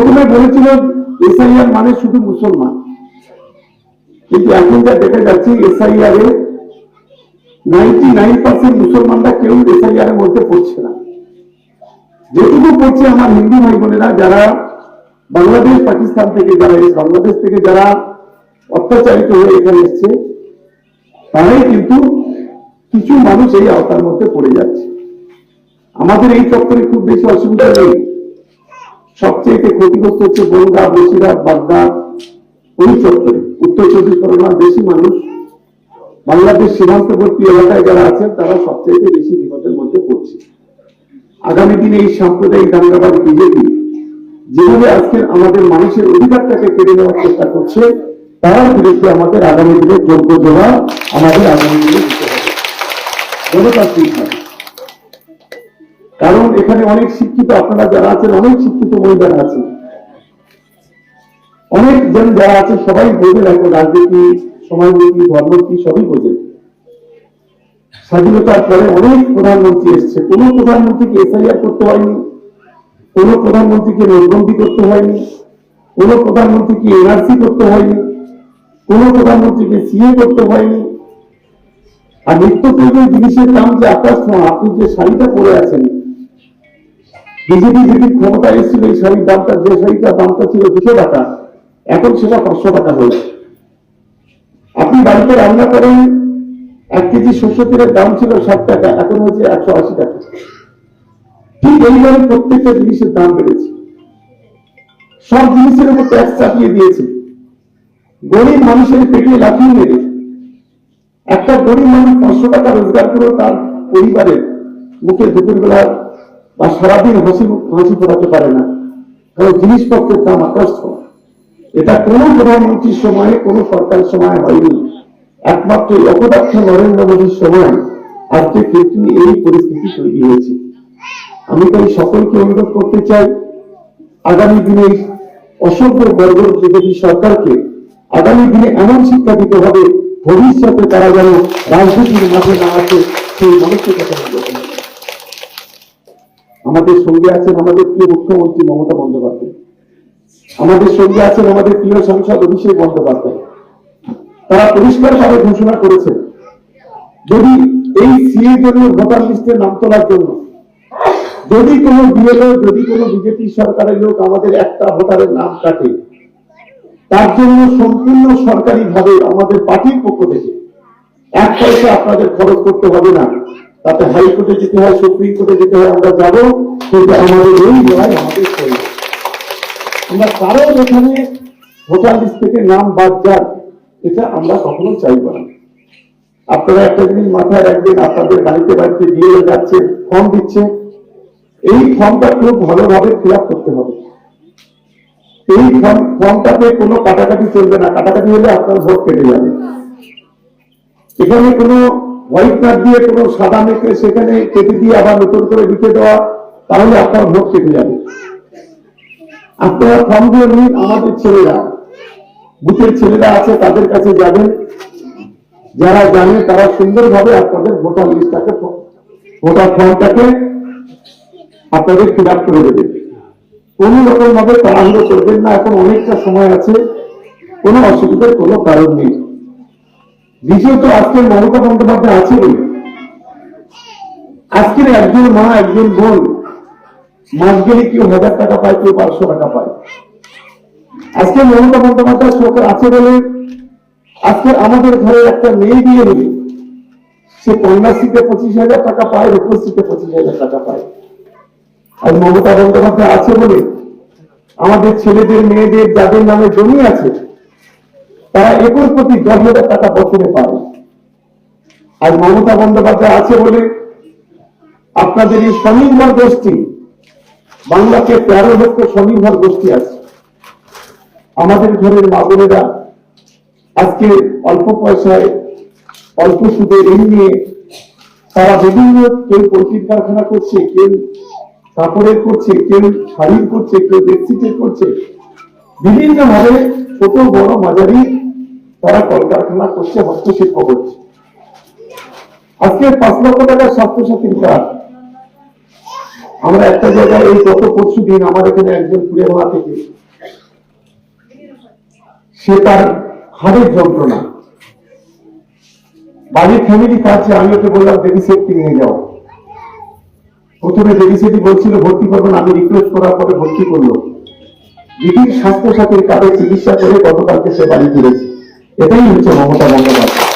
প্রথমে বলেছিল, এসআইআর মানে শুধু মুসলমান। কিন্তু এখন যা দেখা যাচ্ছে, এসআইআর এ নাইনটি নাইন পার্সেন্ট মুসলমানরা কেউ এসআইআর এর মধ্যে পড়ছে না। যেটুকু পড়ছে আমার হিন্দু ভাই বোনেরা, যারা বাংলাদেশ, পাকিস্তান থেকে যারা বাংলাদেশ থেকে যারা অত্যাচারিত হয়ে এখানে এসছে, তারাই কিন্তু কিছু মানুষ এই আওতার মধ্যে পড়ে যাচ্ছে। আমাদের এই চক্করে খুব বেশি অসুবিধা নেই। সবচেয়ে ক্ষতিগ্রস্ত হচ্ছে বনগা বসিরহাট বাগদা ওই চত্বরে উত্তর চব্বিশ পরগনার বেশি মানুষ। বাংলাদেশ সীমান্তবর্তী এলাকায় যারা আছেন, তারা সবচেয়ে বেশি বিপদের মধ্যে পড়ছে। আগামী দিনে এই সাম্প্রদায়িক দাঙ্গাবাজ বিজেপি যেভাবে আজকে আমাদের মানুষের অধিকারটাকে কেড়ে নেওয়ার চেষ্টা করছে, তার বিরুদ্ধে আমাদের আগামী দিনে যোগ্য জবাব আমাদের আগামী দিনে দিতে হবে। গণতান্ত্রিকভাবে কারণ এখানে অনেক শিক্ষিত আপনারা যারা আছেন, অনেক শিক্ষিত মহিলারা আছেন। অনেক জন যারা আছে সবাই বোঝে রাখো রাজনীতি, সমাজনীতি ধর্ম কি সবই বোঝে স্বাধীনতার পরে অনেক প্রধানমন্ত্রী এসছে। কোন প্রধানমন্ত্রীকে এসআইআর করতে হয়নি, কোন প্রধানমন্ত্রীকে নোটবন্দি করতে হয়নি, কোন প্রধানমন্ত্রীকে এনআরসি করতে হয়নি, কোন প্রধানমন্ত্রীকে সিএ করতে হয়নি। আর নিত্য প্রয়োজন জিনিসের দাম যে আকাশ আপনি যে শাড়িটা পরে আছেন বিজেপি যেদিন ক্ষমতা এসেছিল, এই শাড়ির দামটা, যে শাড়িটার দামটা ছিল দুশো টাকা, এখন সেটা পাঁচশো টাকা হয়েছে। আপনি বাড়িতে রান্না করেন, এক কেজি শস্য তেলের দাম ছিল ষাট টাকা, এখন একশো আশি টাকা। ঠিক এইভাবে প্রত্যেকটা জিনিসের দাম বেড়েছে। সব জিনিসের উপর ট্যাক্স চাপিয়ে দিয়েছে। গরিব মানুষের পেটে লাফিয়ে মেরে। একটা গরিব মানুষ পাঁচশো টাকা রোজগার করেও তার পরিবারের মুখে দুপুরবেলা বা সারাদিন হাসি হাসি ফোটাতে পারে না। কারণ জিনিসপত্রের দাম আকাশ এটা কোনো প্রধানমন্ত্রীর সময়ে, কোনো সরকারের সময় হয়নি। একমাত্র অপদার্থ নরেন্দ্র মোদীর সময় আজকে কিন্তু এই পরিস্থিতি তৈরি হয়েছে। আমি তাই সকলকে অনুরোধ করতে চাই, আগামী দিনে অসভ্য বর্গ বিজেপি সরকারকে আগামী দিনে এমন শিক্ষা দিতে হবে, ভবিষ্যতে তারা যেন রাজনীতির মাঝে না আসে, সেই নির্বাচন করে। আমাদের সঙ্গে আছেন আমাদের প্রিয় মুখ্যমন্ত্রী মমতা বন্দ্যোপাধ্যায়। আমাদের সঙ্গে আছেন আমাদের প্রিয় সাংসদ অভিষেক বন্দ্যোপাধ্যায়। তারা পরিষ্কার ভাবে ঘোষণা করেছেন, যদি এই সিএ ভোটার লিস্টে নাম তোলার জন্য, যদি কোনো বিএলও, যদি কোনো বিজেপি সরকারের লোক আমাদের একটা ভোটারের নাম কাটে, তার জন্য সম্পূর্ণ সরকারি ভাবে আমাদের পার্টির পক্ষ থেকে এক পয়সা আপনাদের খরচ করতে হবে না। তাতে হাইকোর্টে যেতে হয়, সুপ্রিম কোর্টে যেতে হয়, আমরা যাব। কিন্তু আমাদের এই লড়াই আমাদের চলবে। আমরা কারও এখানে ভোটার লিস্ট থেকে নাম বাদ যাক, এটা আমরা কখনো চাইব না। আপনারা একটা জিনিস মাথায় রাখবেন, আপনাদের বাড়িতে বাড়িতে দিয়ে যাচ্ছে ফর্ম দিচ্ছে। এই ফর্মটা খুব ভালোভাবে ফিল করতে হবে। এই ফর্ম ফর্মটাতে কোনো কাটাকাটি চলবে না। কাটাকাটি হলে আপনার ভোট কেটে যাবে। এখানে কোনো হোয়াইট কার্ড দিয়ে কোনো সাদা মেখে সেখানে কেটে দিয়ে আবার নতুন করে লিখে দেওয়া, তাহলে আপনার ভোট কেটে যাবে। আপনারা ফর্মগুলো নিন, আমাদের ছেলেরা, বুথের ছেলেরা আছে, তাদের কাছে যাবেন। যারা জানে, তারা সুন্দরভাবে আপনাদের ভোটার লিস্টটাকে, ভোটার ফর্মটাকে আপনাদের ফিল আপ করে দেবে। কোন রকম ভাবে তাড়াহুড়ো করবেন না, এখন অনেকটা সময় আছে, কোনো অসুবিধার কোনো কারণ নেই। দ্বিতীয়ত আজকের মমতা বন্দ্যোপাধ্যায় আছে আজকের একজন মা, একজন বোন, মাস গেলে কেউ হাজার টাকা পায়, কেউ পাঁচশো টাকা পায়। আজকে মমতা বন্দ্যোপাধ্যায় সরকার আছে বলে, আজকে আমাদের ঘরে একটা মেয়ে বিয়ে হলে, সে কন্যাশ্রীতে পঁচিশ হাজার টাকা পায় রূপশ্রীতে পঁচিশ হাজার টাকা পায়। আর মমতা বন্দ্যোপাধ্যায় আছে বলে, আমাদের ছেলেদের, মেয়েদের, যাদের নামে জমি আছে তারা একর প্রতি দশ হাজার টাকা বছরে পায় আর মমতা বন্দ্যোপাধ্যায় আছে বলে আপনাদের এই স্বনির্ভর গোষ্ঠী, বাংলাকে তেরো লক্ষ স্বনির্ভর গোষ্ঠী আছে। আমাদের ঘরের মা বোনেরা আজকে অল্প পয়সায়, অল্প সুদে ঋণ নিয়ে তারা বিভিন্ন কেউ পোলট্রির কারখানা করছে, কেউ কাপড়ের করছে, কেউ শাড়ির করছে, কেউ বেডশিটের করছে। বিভিন্ন ভাবে ছোট বড় মাঝারি তারা কলকারখানা করছে, হস্তশিল্প করছে। আজকে পাঁচ লক্ষ টাকার স্বাস্থ্যসাথীর কার্ড। আমরা একটা জায়গায় এই গত পরশু দিন আমার এখানে একজন পুরেভাড়া থেকে, সে তার হাড়ের যন্ত্রণা। বাড়ির ফ্যামিলি কাছে আমি ওকে বললাম দেবী সেফটি নিয়ে যাও। প্রথমে দেবী সেটি বলছিল, ভর্তি করবেন। আমি রিকোয়েস্ট করার পরে ভর্তি করল। দিদির স্বাস্থ্য সাথীর কার্ডে চিকিৎসা করে গতকালকে সে বাড়ি ফিরেছে। で、どういうその重たもの